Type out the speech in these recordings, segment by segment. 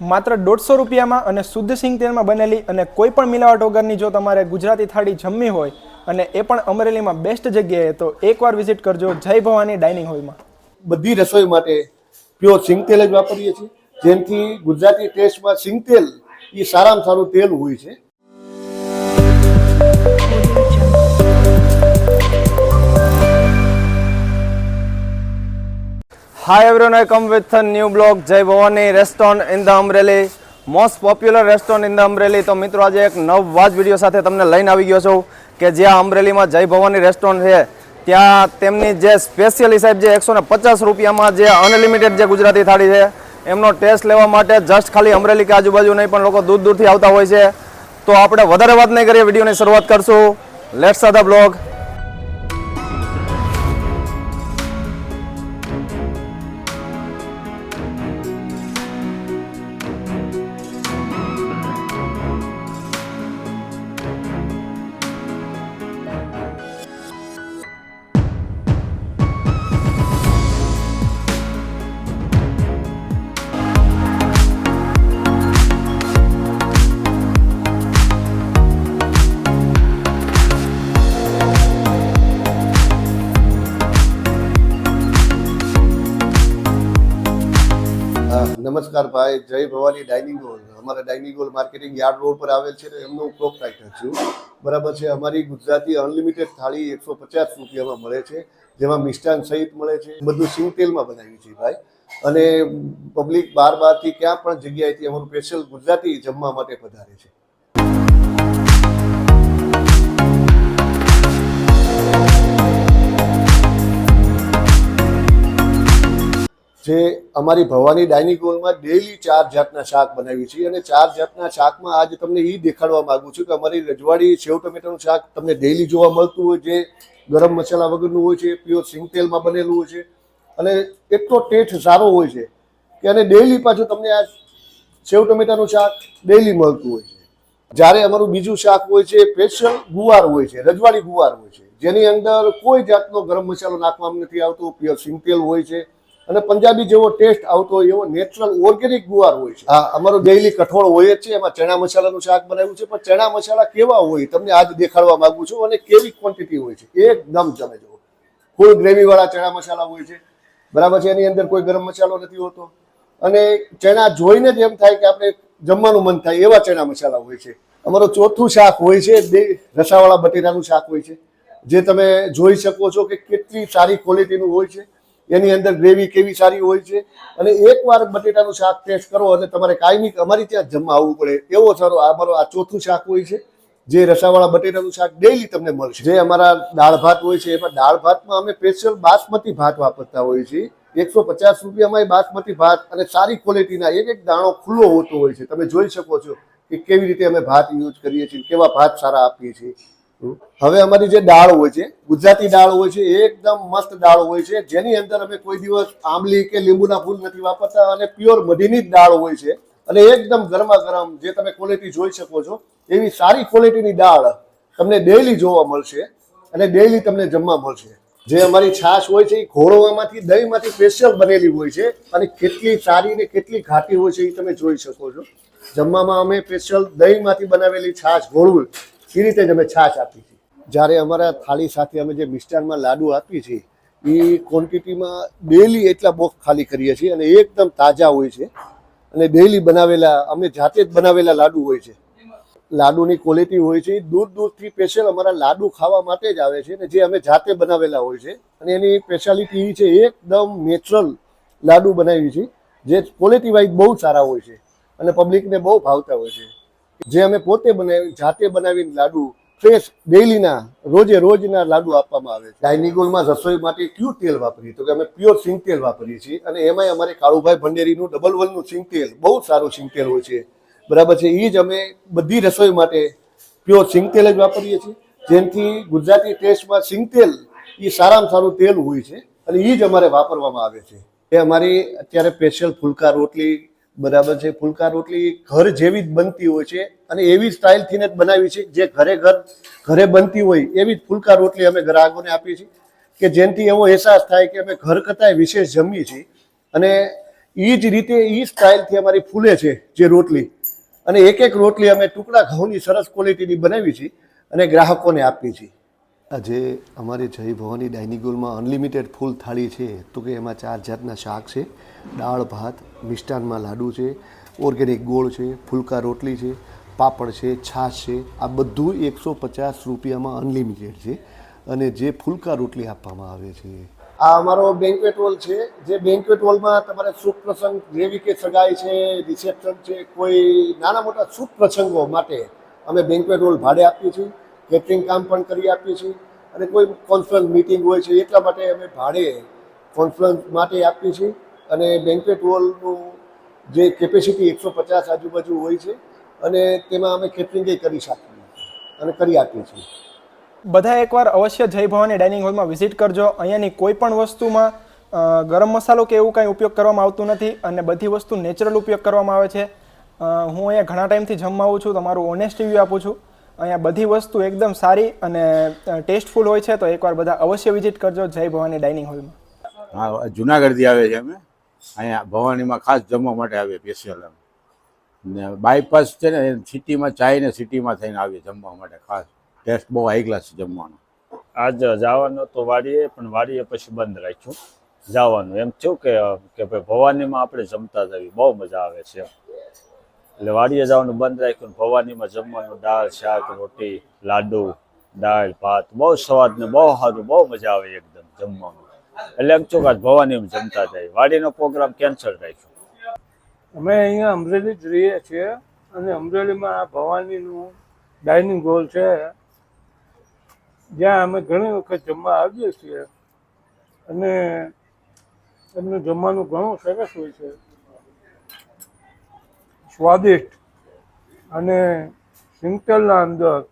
માત્ર દોઢસો રૂપિયામાં અને શુદ્ધ સિંગ તેલમાં બનેલી અને કોઈ પણ મિલાવટ વગરની જો તમારે ગુજરાતી થાળી જમવી હોય અને એ પણ અમરેલીમાં બેસ્ટ જગ્યાએ, તો એકવાર વિઝિટ કરજો જય ભવાની ડાઇનિંગ હોલમાં બધી રસોઈ માટે પ્યોર સિંગ તેલ જ વાપરીએ છીએ. જેમથી ગુજરાતી ટેસ્ટમાં સિંગ તેલ, એ સારામાં સારું તેલ હોય છે. Hi everyone, I come with a new blog Jai Bhavani restaurant in the Umbrelli. Most popular restaurant in Amreli Umbrelli. તો મિત્રો આજે એક નવા જ વીડિયો સાથે તમને લઈને આવી ગયો છું કે જ્યાં અમરેલીમાં જય ભવાની રેસ્ટોરન્ટ છે ત્યાં તેમની જે સ્પેશિયલી સાહેબ જે એકસો ને પચાસ રૂપિયામાં જે અનલિમિટેડ જે ગુજરાતી થાળી છે એમનો ટેસ્ટ લેવા માટે જસ્ટ ખાલી અમરેલી કે આજુબાજુ નહીં પણ લોકો દૂર દૂરથી આવતા હોય છે તો આપણે વધારે વાત નહીં કરીએ વિડીયોની શરૂઆત કરશું લેટ્સ ધ બ્લોગ નમસ્કાર ભાઈ, જય ભવાની ડાઇનિંગ હોલ અમારા dining hall marketing yard road પર આવેલ છે એમનો એમનો પ્રોપ્રાઇટર છું બરાબર છે, અમારી ગુજરાતી અનલિમિટેડ થાળી એકસો પચાસ રૂપિયામાં મળે છે, જેમાં મિષ્ટાન સહિત મળે છે. બધું સિંગ તેલમાં બનાવ્યું છે ભાઈ. અને પબ્લિક બાર બારથી ક્યાં પણ જગ્યાએથી અમારું સ્પેશિયલ ગુજરાતી જમવા માટે પધારે છે. જે અમારી ભવાની ડાઇનિંગ હોલમાં ડેલી ચાર જાતના શાક બનાવી છીએ અને ચાર જાતના શાકમાં આજે તમને એ દેખાડવા માંગુ છું કે અમારી રજવાડી સેવ ટમેટાનું શાક તમને ડેઈલી જોવા મળતું હોય છે, ગરમ મસાલા વગરનું હોય છે પ્યોર સિંગ તેલમાં બનેલું હોય છે અને એટલો ટેસ્ટ સારો હોય છે કે અને ડેલી પાછું તમને આ સેવ ટમેટાનું શાક ડેઈલી મળતું હોય છે. જ્યારે અમારું બીજું શાક હોય છે સ્પેશિયલ ગુવાર હોય છે, રજવાડી ગુવાર હોય છે, જેની અંદર કોઈ જાતનો ગરમ મસાલો નાખવામાં નથી આવતો પ્યોર સિંગ તેલ હોય છે અને પંજાબી જેવો ટેસ્ટ આવતો હોય એવો નેચરલ ઓર્ગેનિક ગુવાર હોય છે. હા અમારો ડેઇલી કઠોળ હોય જ છે, એમાં ચણા મસાલાનું શાક બનાવ્યું છે, પણ ચણા મસાલા કેવા હોય તમને આજ દેખાડવા માંગુ છું અને કેવી ક્વોન્ટિટી હોય છે, એકદમ તમે જુઓ. ફૂલ ગ્રેવી વાળા ચણા મસાલા હોય છે, બરાબર છે, એની અંદર કોઈ ગરમ મસાલો નથી હોતો. અને ચણા જોઈને જ એમ થાય કે આપણે જમવાનું મન થાય એવા ચણા મસાલા હોય છે. અમારો ચોથું શાક હોય છે રસાવાળા બટેટાનું શાક હોય છે. જે તમે જોઈ શકો છો કે કેટલી સારી ક્વોલિટીનું હોય છે. એની અંદર ગ્રેવી કેવી સારી હોય છે. અને એકવાર બટેટાનું શાક ટેસ્ટ કરો અને તમારે કાયમી અમારી ત્યાં જમવા આવવું પડે. એવો સારો અમારો આ ચોથું શાક હોય છે, જે રસાવાળા બટેટાનું શાક ડેઈલી તમને મળશે. જે અમારા દાળ ભાત હોય છે, એમાં દાળ ભાતમાં અમે સ્પેશિયલ બાસમતી ભાત વાપરતા હોઈએ છીએ. એકસો પચાસ રૂપિયામાં એ બાસમતી ભાત અને સારી ક્વોલિટીના એક એક દાણો ખુલ્લો હોતો હોય છે. તમે જોઈ શકો છો કે કેવી રીતે અમે ભાત યુઝ કરીએ છીએ કેવા ભાત સારા આપીએ છીએ. હવે અમારી જે દાળ હોય છે, ગુજરાતી દાળ હોય છે એકદમ મસ્ત દાળ હોય છે, જેની અંદર અમે કોઈ દિવસ આંબલી કે લીંબુના ફૂલ નથી વાપરતા અને પ્યોર મધીની જ દાળ હોય છે. અને એકદમ ગરમા ગરમ જે તમે ક્વોલિટી જોઈ શકો છો, એવી સારી ક્વોલિટીની દાળ તમને ડેઈલી જોવા મળશે અને ડેઈલી તમને જમવા મળશે. જે અમારી છાશ હોય છે, એ ઘોળવામાંથી, દહીંમાંથી સ્પેશિયલ બનેલી હોય છે અને કેટલી સારી ને કેટલી ઘાટી હોય છે, એ તમે જોઈ શકો છો. જમવામાં અમે સ્પેશિયલ દહીંમાંથી બનાવેલી છાશ ઘોળવું એ રીતે જ અમે છાશ આપી છે. જ્યારે અમારા થાળી સાથે અમે જે મિષ્ટાનમાં લાડુ આપીએ છીએ એ ક્વોન્ટિટીમાં ડેલી એટલા બોક્સ ખાલી કરીએ છીએ અને એકદમ તાજા હોય છે. અને ડેલી બનાવેલા, અમે જાતે જ બનાવેલા લાડુ હોય છે. લાડુની ક્વોલિટી હોય છે દૂર દૂરથી સ્પેશિયલ અમારા લાડુ ખાવા માટે જ આવે છે અને જે અમે જાતે બનાવેલા હોય છે. અને એની સ્પેશિયાલિટી એ છે, એકદમ નેચરલ લાડુ બનાવી છે, જે ક્વોલિટી વાઇઝ બહુ સારા હોય છે અને પબ્લિકને બહુ ભાવતા હોય છે. જે અમે પોતે બનાવી, જાતે બનાવીને લાડુ ફ્રેશ ડેઈલીના, રોજે રોજના લાડુ આપવામાં આવે છે. ડાઇનિંગ હોલમાં રસોઈ માટે ક્યુ તેલ વાપરીએ? તો કે અમે પ્યોર સિંગ તેલ વાપરીએ છીએ અને એમાંય અમારે કાળુભાઈ ભંડેરીનું ડબલ વનનું સિંગ તેલ, બહુ સારું સિંગ તેલ હોય છે. બરાબર છે એ જ અમે બધી રસોઈ માટે પ્યોર સિંગ તેલ જ વાપરીએ છીએ. જેનાથી ગુજરાતી ટેસ્ટમાં સિંગ તેલ એ સારામાં સારું તેલ હોય છે અને એ જ અમારે વાપરવામાં આવે છે. એ અમારી અત્યારે સ્પેશિયલ ફુલકા રોટલી બરાબર છે, ફુલકા રોટલી ઘર જેવી જ બનતી હોય છે અને એવી સ્ટાઇલથી જ બનાવી છે, જે ઘરે ઘર, ઘરે બનતી હોય એવી જ ફુલકા રોટલી અમે ગ્રાહકોને આપીએ છીએ કે જેનાથી એવો અહેસાસ થાય કે અમે ઘર કરતાંય વિશેષ જમીએ છીએ. અને એ જ રીતે એ સ્ટાઇલથી અમારી ફૂલે છે જે રોટલી. અને એક એક રોટલી અમે ટુકડા ઘઉંની સરસ ક્વોલિટીની બનાવી છીએ અને ગ્રાહકોને આપીએ છે આજે અમારી જય ભવાની ડાઇનિંગ હોલમાં અનલિમિટેડ ફૂલ થાળી છે, તો કે એમાં ચાર જાતના શાક છે. દાળ, ભાત, મિષ્ટાનમાં લાડુ છે, ઓર્ગેનિક ગોળ છે, ફુલકા રોટલી છે, પાપડ છે, છાશ છે. આ બધું એકસો પચાસ રૂપિયામાં અનલિમિટેડ છે અને જે ફુલકા રોટલી આપવામાં આવે છે. આ અમારો બેન્ક્વેટ હોલ છે. જે બેન્ક્વેટ હોલમાં તમારે શુભ પ્રસંગ જેવી કે સગાઈ છે રિસેપ્શન છે, કોઈ નાના મોટા શુભ પ્રસંગો માટે અમે બેન્ક્વેટ હોલ ભાડે આપીએ છીએ. કેટરિંગ કામ પણ કરી આપીએ છીએ. અને કોઈ કોન્ફરન્સ મિટિંગ હોય છે, એટલા માટે અમે ભાડે કોન્ફરન્સ માટે આપીએ છીએ. અને બેન્કેટ હોલનું જે કેપેસિટી એકસો પચાસ આજુબાજુ હોય છે, અને તેમાં અમે કેટરિંગ કરી શકીએ અને કરી આપીએ છીએ. બધા એકવાર અવશ્ય જય ભવાની ડાઇનિંગ હોલમાં વિઝિટ કરજો. અહીંયાની કોઈ પણ વસ્તુમાં ગરમ મસાલો કે એવું કાંઈ ઉપયોગ કરવામાં આવતું નથી અને બધી વસ્તુ નેચરલ ઉપયોગ કરવામાં આવે છે. હું અહીંયા ઘણા ટાઈમથી જમવા આવું છું, તમારું ઓનેસ્ટ રિવ્યૂ આપું છું. અહીંયા બધી વસ્તુ એકદમ સારી અને ટેસ્ટફુલ હોય છે તો એકવાર બધા અવશ્ય વિઝિટ કરજો. જય ભવાની ડાઇનિંગ હોલમાં હા જુનાગઢથી આવે છે અમે. અહીંયા ભવાનીમાં ખાસ જમવા માટે આવીએ સ્પેશિયલ અમે ને બાયપાસ છે ને સિટીમાં ચાય ને સિટીમાં થઈને આવીએ જમવા માટે ખાસ. ટેસ્ટ બહુ હાઈ ક્લાસ છે જમવાનો. આજ જવાનું તો વાડીએ પણ વાડીએ પછી બંધ રાખ્યું. જવાનું એમ થયું કે કે ભાઈ ભવાનીમાં આપણે જમતા જઈએ બહુ મજા આવે છે. એટલે વાડીએ જવાનું બંધ રાખ્યું ભવાનીમાં જમવાનું દાળ, શાક, રોટી, લાડુ, દાળ, ભાત. બહુ સ્વાદ ને બહુ સારું, બહુ મજા આવે એકદમ જમવાનું. એટલે એમ ચોખા કે ભવાનીમાં જમતા જાય. વાડીનો પ્રોગ્રામ કેન્સલ રાખ્યો. અમે અહીંયા અમરેલી જ રહીએ છીએ અને અમરેલીમાં આ ભવાનીનું ડાઇનિંગ હોલ છે. જ્યાં અમે ઘણી વખત જમવા આવીએ છીએ અને એમનું જમવાનું ઘણું સરસ હોય છે. સ્વાદિષ્ટ અને સિંગતેલના અંદર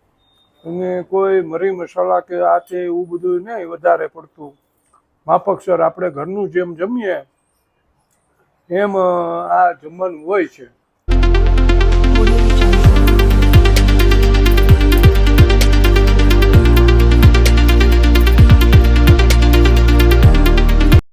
અને કોઈ મરી મસાલા કે આ છે એવું બધું નહીં વધારે પડતું. માફકસર આપણે ઘરનું જેમ જમીએ એમ આ જમવાનું હોય છે.